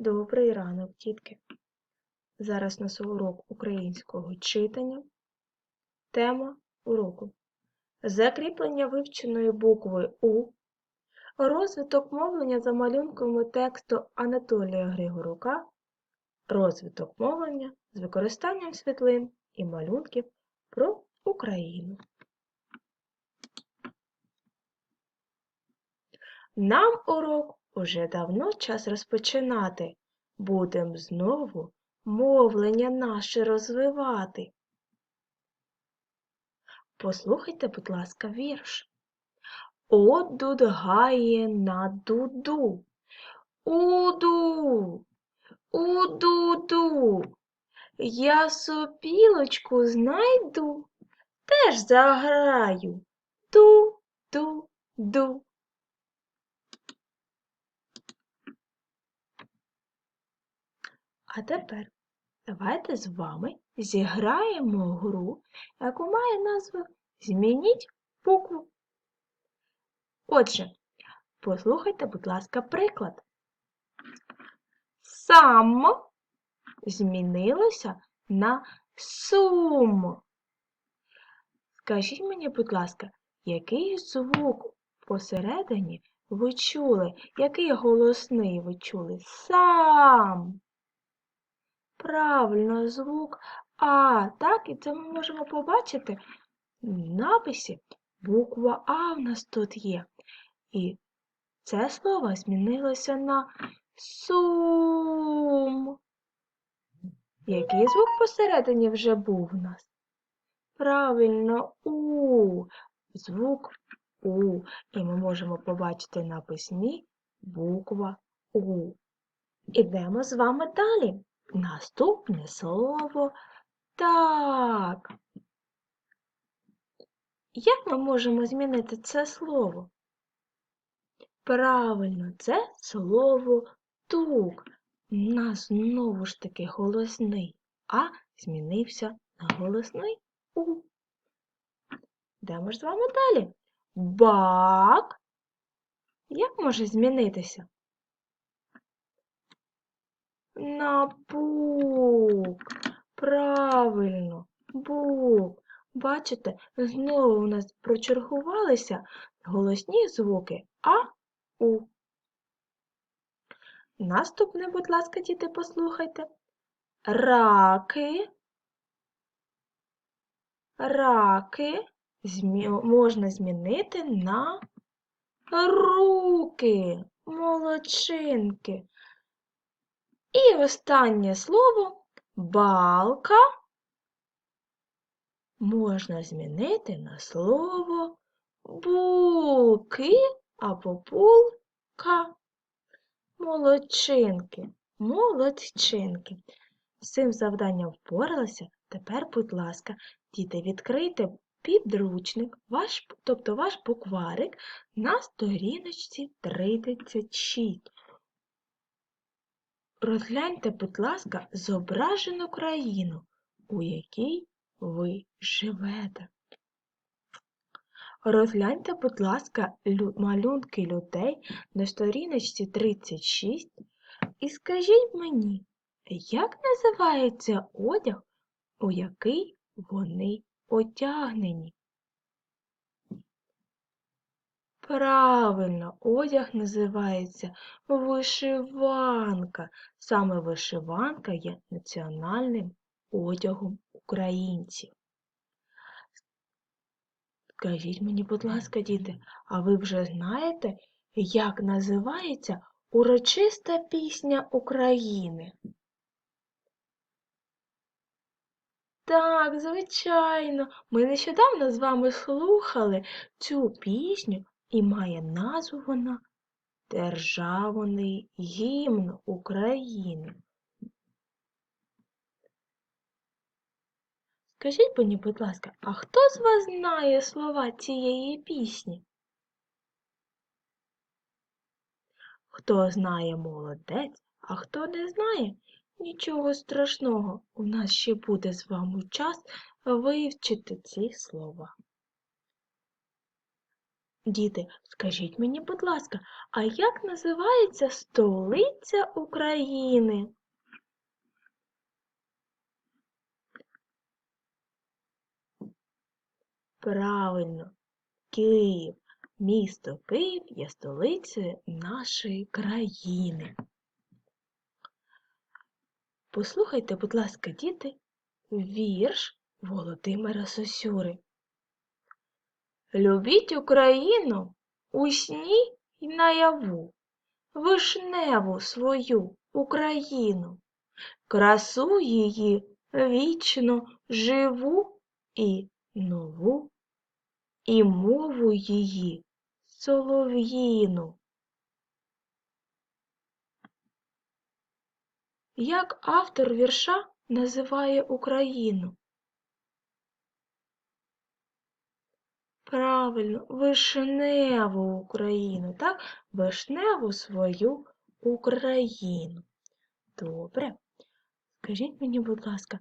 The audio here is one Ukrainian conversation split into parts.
Добрий ранок, дітки! Зараз у нас урок українського читання. Тема уроку Закріплення вивченої букви У, розвиток мовлення за малюнками тексту Анатолія Григорука, розвиток мовлення з використанням світлин і малюнків про Україну. Нам урок уже давно час розпочинати. Будем знову мовлення наше розвивати. Послухайте, будь ласка, вірш. От дудгає на дуду. Уду, уду-ду. Я сопілочку знайду, теж заграю. Ду-ду-ду. А тепер давайте з вами зіграємо гру, яку має назву Змініть букву. Отже, послухайте, будь ласка, приклад. Сам змінилося на сум. Скажіть мені, будь ласка, який звук посередині ви чули? Який голосний ви чули? Сам. Правильно, звук А. Так, і це ми можемо побачити в написі. Буква А в нас тут є. І це слово змінилося на сум. Який звук посередині вже був у нас? Правильно, У. Звук У. І ми можемо побачити на письмі буква У. Ідемо з вами далі. Наступне слово так. Як ми можемо змінити це слово? Правильно, це слово тук. У нас знову ж таки голосний А змінився на голосний У. Йдемо ж з вами далі. Бак. Як може змінитися? На бук. Правильно, бук. Бачите, знову у нас прочергувалися голосні звуки А, У. Наступне, будь ласка, діти, послухайте. Раки. Раки можна змінити на руки, молодчинки. І останнє слово балка можна змінити на слово булки або булка. Молодчинки, молодчинки. З цим завданням впоралися. Тепер, будь ласка, діти, відкрийте підручник, ваш, тобто ваш букварик на сторіночці 36. Розгляньте, будь ласка, зображену країну, у якій ви живете. Розгляньте, будь ласка, малюнки людей на сторіночці 36 і скажіть мені, як називається одяг, у який вони одягнені? Правильно, одяг називається вишиванка. Саме вишиванка є національним одягом українців. Скажіть мені, будь ласка, діти, а ви вже знаєте, як називається урочиста пісня України? Так, звичайно, ми нещодавно з вами слухали цю пісню і має назву вона Державний гімн України. Скажіть мені, будь ласка, а хто з вас знає слова цієї пісні? Хто знає молодець, а хто не знає, нічого страшного. У нас ще буде з вами час вивчити ці слова. Діти, скажіть мені, будь ласка, а як називається столиця України? Правильно, Київ. Місто Київ є столицею нашої країни. Послухайте, будь ласка, діти, вірш Володимира Сосюри. Любіть Україну у сні й наяву, вишневу свою Україну, красу її вічно живу і нову, і мову її солов'їну. Як автор вірша називає Україну? Правильно, вишневу Україну, так? Вишневу свою Україну. Добре. Скажіть мені, будь ласка,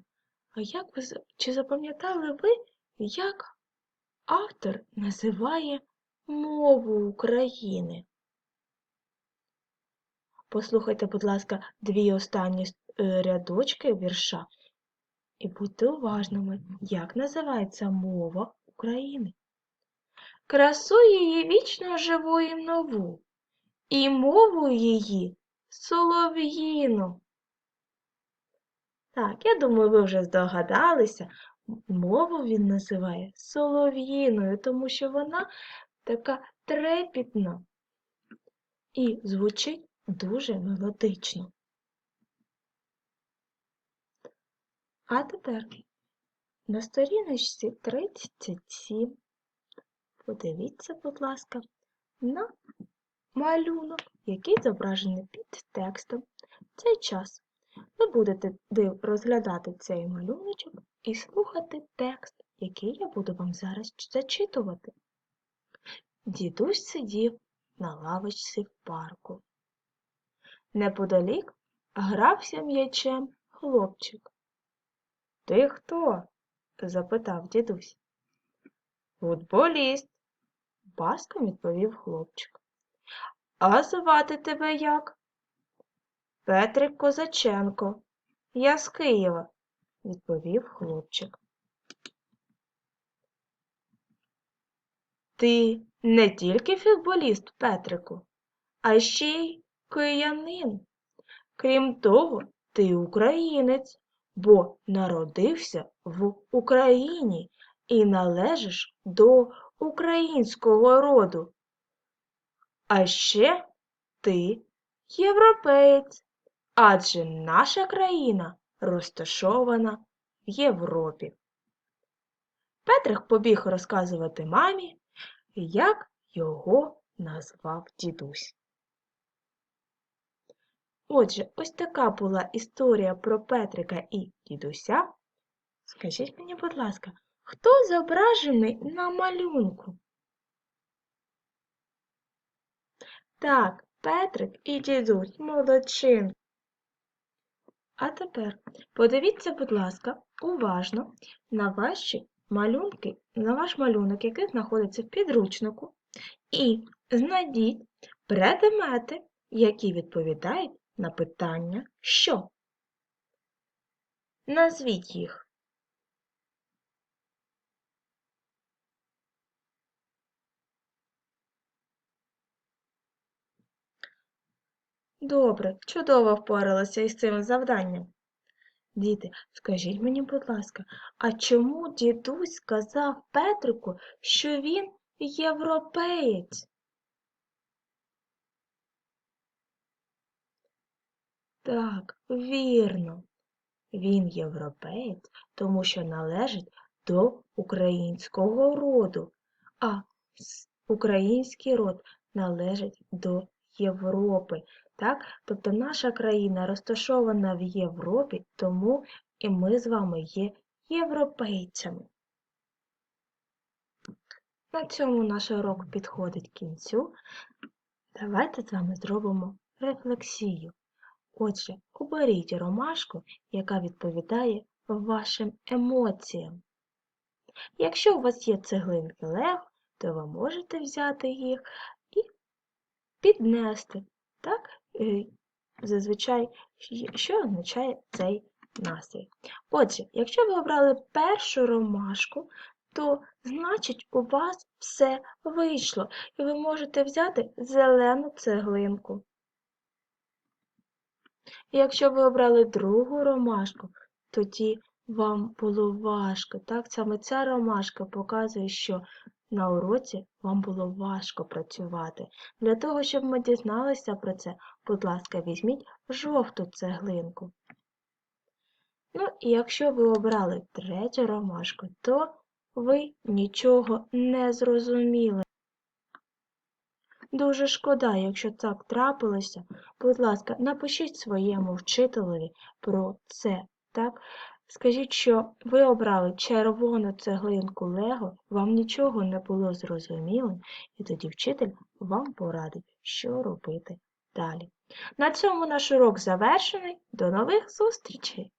а як ви чи запам'ятали ви, як автор називає мову України? Послухайте, будь ласка, дві останні е, рядочки вірша і будьте уважними, як називається мова України. Красу її вічно живу і нову, і мову її солов'їну. Так, я думаю, ви вже здогадалися, мову він називає солов'їною, тому що вона така трепітна і звучить дуже мелодично. А тепер на сторіночці 37 подивіться, будь ласка, на малюнок, який зображений під текстом. В цей час ви будете розглядати цей малюночок і слухати текст, який я буду вам зараз зачитувати. Дідусь сидів на лавочці в парку. Неподалік грався м'ячем хлопчик. Ти хто? запитав дідусь. Футболіст, баском відповів хлопчик. А звати тебе як? Петрик Козаченко. Я з Києва, відповів хлопчик. Ти не тільки футболіст, Петрику, а ще й киянин. Крім того, ти українець, бо народився в Україні і належиш до українського роду. А ще ти європеєць, адже наша країна розташована в Європі. Петрик побіг розказувати мамі, як його назвав дідусь. Отже, ось така була історія про Петрика і дідуся. Скажіть мені, будь ласка, хто зображений на малюнку? Так, Петрик і дідусь, молодчин. А тепер подивіться, будь ласка, уважно на ваші малюнки, на ваш малюнок, який знаходиться в підручнику, і знайдіть предмети, які відповідають на питання що. Назвіть їх. Добре, чудово впоралася із цим завданням. Діти, скажіть мені, будь ласка, а чому дідусь сказав Петрику, що він європеєць? Так, вірно. Він європеєць, тому що належить до українського роду, а український род належить до Європи. Так? Тобто наша країна розташована в Європі, тому і ми з вами є європейцями. На цьому наш урок підходить кінцю. Давайте з вами зробимо рефлексію. Отже, оберіть ромашку, яка відповідає вашим емоціям. Якщо у вас є цеглинки Лего, то ви можете взяти їх і піднести. Так? Е, Зазвичай, що означає цей настрій. Отже, якщо ви обрали першу ромашку, то значить у вас все вийшло, і ви можете взяти зелену цеглинку. І Якщо ви обрали другу ромашку, тоді вам було важко. Так, саме ця ромашка показує, що на уроці вам було важко працювати. Для того, щоб ми дізналися про це, будь ласка, візьміть жовту цеглинку. Ну, і якщо ви обрали третю ромашку, то ви нічого не зрозуміли. Дуже шкода, якщо так трапилося. Будь ласка, напишіть своєму вчителеві про це. Так? Скажіть, що ви обрали червону цеглинку Лего, вам нічого не було зрозумілим, і тоді вчитель вам порадить, що робити далі. На цьому наш урок завершений. До нових зустрічей!